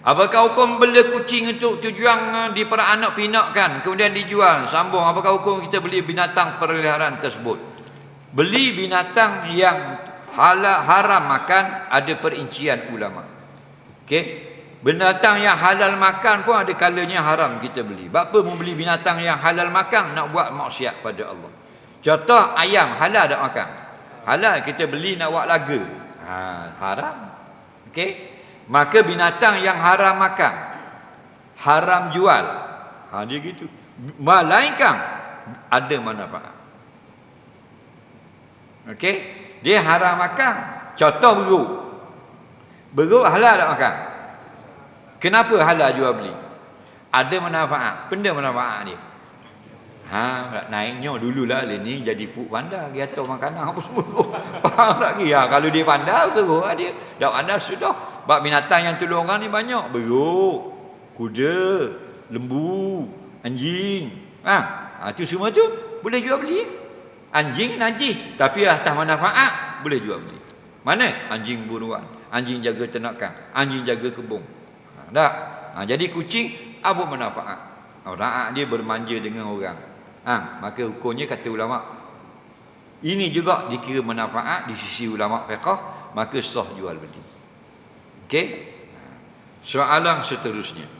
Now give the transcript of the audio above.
Apakah hukum beli kucing untuk tujuan eh, diperanak pinakkan kemudian dijual? Sambung apakah hukum kita beli binatang peliharaan tersebut? Beli binatang yang halal haram makan ada perincian ulama. Okey. Binatang yang halal makan pun ada kalanya haram kita beli. Sebab apa membeli binatang yang halal makan nak buat maksiat pada Allah. Contoh ayam halal tak makan? Halal kita beli nak buat laga. Ha, haram. Okey. Maka binatang yang haram makan haram jual. Ha dia gitu. Melainkan ada manfaat. Okey. Dia haram makan. Contoh beruk. Beruk halal tak makan? Kenapa halal jual beli? Ada manfaat. Benda manfaat dia. Ha, naiknya dululah lah ni jadi puk pandai dia atur makanan apa semua. Faham lagi ya kalau dia pandai terus lah dia. Dak pandai sudah. Bab binatang yang tolong orang ni banyak. Beruk, kuda, lembu, anjing. Ha, ha tu semua tu boleh jual beli. Anjing najis tapi atas manfaat boleh jual beli. Mana? Anjing buruan, anjing jaga ternakan, anjing jaga kebun. Ha, tak? Ha, jadi kucing apa manfaat? Orang dia bermanja dengan orang. Ha, maka hukumnya kata ulama ini juga dikira manfaat di sisi ulama fiqh maka sah jual beli. Okey? Ha, soalan seterusnya.